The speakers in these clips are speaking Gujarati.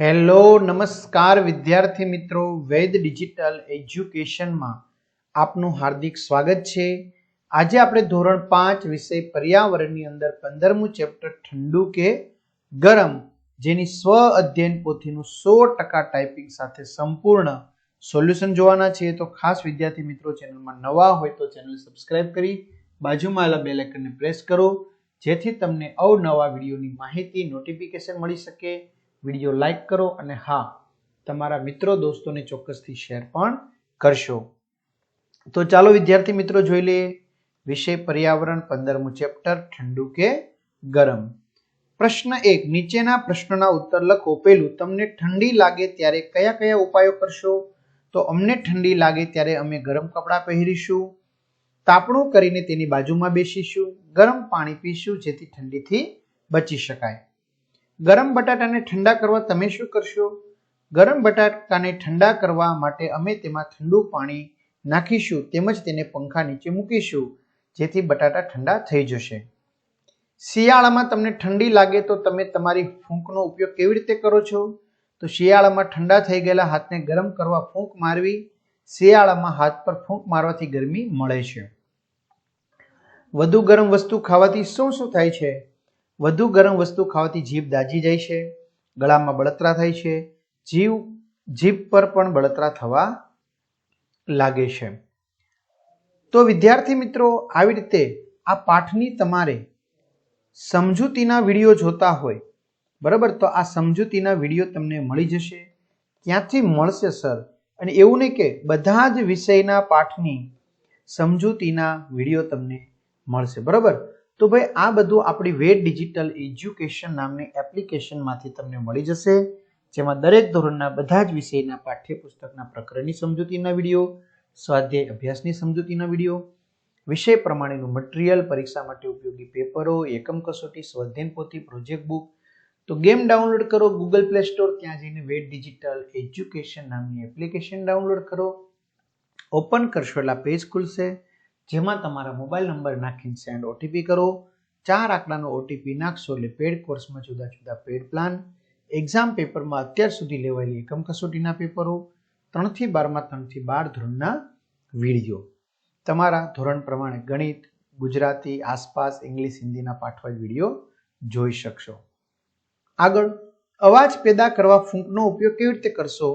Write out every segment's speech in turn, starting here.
હેલો, નમસ્કાર વિદ્યાર્થી મિત્રો, વૈદ ડિજિટલ એજ્યુકેશનમાં આપનું હાર્દિક સ્વાગત છે. આજે આપણે ધોરણ પાંચ વિષય પર્યાવરણની અંદર પંદરમું ચેપ્ટર ઠંડુ કે ગરમ, જેની સ્વ અધ્યયન પોથીનું સો ટકા ટાઈપિંગ સાથે સંપૂર્ણ સોલ્યુશન જોવાના છે તો ખાસ વિદ્યાર્થી મિત્રો, ચેનલમાં નવા હોય તો ચેનલ સબસ્ક્રાઇબ કરી, બાજુમાં આવેલા બેલ આઇકનને પ્રેસ કરો, જેથી તમને અવનવા વિડીયોની માહિતી, નોટિફિકેશન મળી શકે. વીડિયો લાઇક કરો અને હા, તમારા મિત્રો દોસ્તોને ચોક્કસથી શેર પણ કરશો. તો ચાલો વિદ્યાર્થી મિત્રો જોઈ લઈએ. વિષય પર્યાવરણ પંદરમું ચેપ્ટર ઠંડુ કે ગરમ? પ્રશ્ન એક, નીચેના પ્રશ્નોના ઉત્તર લખો. પેલું તમને ઠંડી લાગે ત્યારે કયા કયા ઉપાયો કરશો? તો અમને ઠંડી લાગે ત્યારે અમે ગરમ કપડાં પહેરીશું, તાપણું કરીને તેની બાજુમાં બેસીશું, ગરમ પાણી પીશું જેથી ઠંડીથી બચી શકાય. ગરમ બટાટાને ઠંડા કરવા તમે શું કરશો? ગરમ બટાટાને ઠંડા કરવા માટે અમે તેમાં ઠંડુ પાણી નાખીશું તેમજ તેને પંખા નીચે મૂકીશું, જેથી બટાટા ઠંડા થઈ જશે. શિયાળામાં તમને ઠંડી લાગે તો તમે તમારી ફૂંકનો ઉપયોગ કેવી રીતે કરો છો? તો શિયાળામાં ઠંડા થઈ ગયેલા હાથને ગરમ કરવા ફૂંક મારવી, શિયાળામાં હાથ પર ફૂંક મારવાથી ગરમી મળે છે. વધુ ગરમ વસ્તુ ખાવાથી શું શું થાય છે? વધુ ગરમ વસ્તુ ખાવાથી જીભ દાજી જાય છે, ગળામાં બળતરા થાય છે, જીવ, જીભ પર પણ બળતરા થવા લાગે છે. તો વિદ્યાર્થી મિત્રો, આવી રીતે આ પાઠની તમારે સમજૂતીના વીડિયો જોતા હોય, બરાબર? તો આ સમજૂતીના વીડિયો તમને મળી જશે. ક્યાંથી મળશે, સર? અને એવું નહીં કે બધા જ વિષયના પાઠની સમજૂતીના વીડિયો તમને મળશે, બરાબર? તો ભાઈ, આ બધું આપણી વેટ ડિજિટલ એજ્યુકેશન નામની એપ્લિકેશનમાંથી તમને મળી જશે, જેમાં દરેક ધોરણના બધા જ વિષયના પાઠ્યપુસ્તકના પ્રકરણની સમજૂતીના વીડિયો, સ્વાધ્યાય અભ્યાસની સમજૂતીના વીડિયો, વિષય પ્રમાણેનું મટીરિયલ પરીક્ષા માટે ઉપયોગી પેપરો, એકમ કસોટી, સ્વાધ્યાયન પોથી પ્રોજેક્ટ બુક તો ગેમ ડાઉનલોડ કરો ગૂગલ પ્લે સ્ટોર ત્યાં જઈને વેટ ડિજિટલ એજ્યુકેશન નામની એપ્લિકેશન ડાઉનલોડ કરો. ઓપન કરશો એટલે પેજ ખુલશે. જેમાં તમારા મોબાઈલ નંબર નાખીને સેન્ડ ઓટીપી કરો. ચાર આંકડાનો ઓટીપી નાખશો એટલે પેડ કોર્સમાં જુદા જુદા પેડ પ્લાન એક્ઝામ પેપરમાં અત્યાર સુધી લેવાયેલી એકમ કસોટીના પેપરો ત્રણથી બારમાં, ત્રણથી બાર ધોરણના વીડિયો તમારા ધોરણ પ્રમાણે ગણિત, ગુજરાતી, આસપાસ, ઇંગ્લિશ, હિન્દીના પાઠવાજ વીડિયો જોઈ શકશો. આગળ, અવાજ પેદા કરવા ફૂંકનો ઉપયોગ કેવી રીતે કરશો?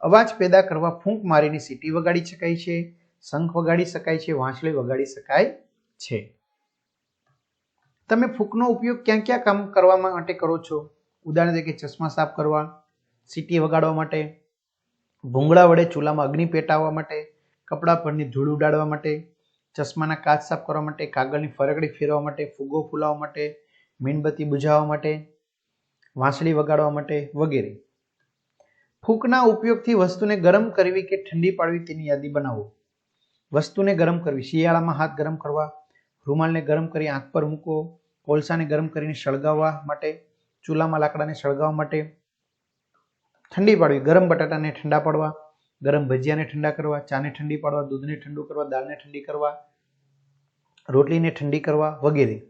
અવાજ પેદા કરવા ફૂંક મારીને સીટી વગાડી શકાય છે. શંખ વગાડી શકાય છે, વાંસળી વગાડી શકાય છે. તમે ફૂંકનો ઉપયોગ ક્યાં ક્યાં કામ કરવા માટે કરો છો? ઉદાહરણ તરીકે ચશ્મા સાફ કરવા, સીટી વગાડવા માટે, ભૂંગળા વડે ચૂલામાં અગ્નિ પેટાવવા માટે, કપડા પરની ધૂળ ઉડાડવા માટે, ચશ્માના કાચ સાફ કરવા માટે, કાગળની ફરકડી ફેરવા માટે ફુગ્ગો ફૂલાવવા માટે, મીણબત્તી બુઝાવવા માટે, વાંસળી વગાડવા માટે વગેરે. ફૂંકના ઉપયોગથી વસ્તુને ગરમ કરવી કે ઠંડી પાડવી તેની યાદી બનાવો. વસ્તુને ગરમ કરવી, શિયાળામાં હાથ ગરમ કરવા, રૂમાલને ગરમ કરી આંખ પર મૂકો કોલસાને ગરમ કરીને સળગાવવા માટે, ચૂલામાં લાકડાને સળગાવવા માટે, ઠંડી પાડવી, ગરમ બટાટાને ઠંડા પાડવા, ગરમ ભજીયાને ઠંડા કરવા, ચાને ઠંડી પાડવા, દૂધને ઠંડુ કરવા, દાળને ઠંડી કરવા, રોટલીને ઠંડી કરવા વગેરે.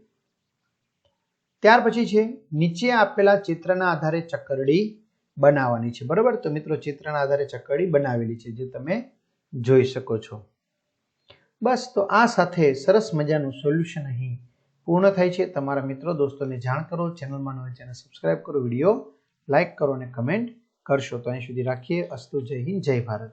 ત્યાર પછી છે, નીચે આપેલા ચિત્રના આધારે ચક્કરડી બનાવવાની છે. બરાબર? તો મિત્રો, ચિત્રના આધારે ચક્કરડી બનાવેલી છે, જે તમે જોઈ શકો છો. બસ, તો આ સાથે સરસ મજાનું સોલ્યુશન અહીં પૂર્ણ થાય છે. તમારા મિત્રો, દોસ્તોને જાણ કરો ચેનલમાં નવા ચેનલ સબસ્ક્રાઇબ કરો, વીડિયો લાઇક કરો અને કમેન્ટ કરશો. તો અહીં સુધી રાખીએ. અસ્તુ જય હિન્દ, જય ભારત.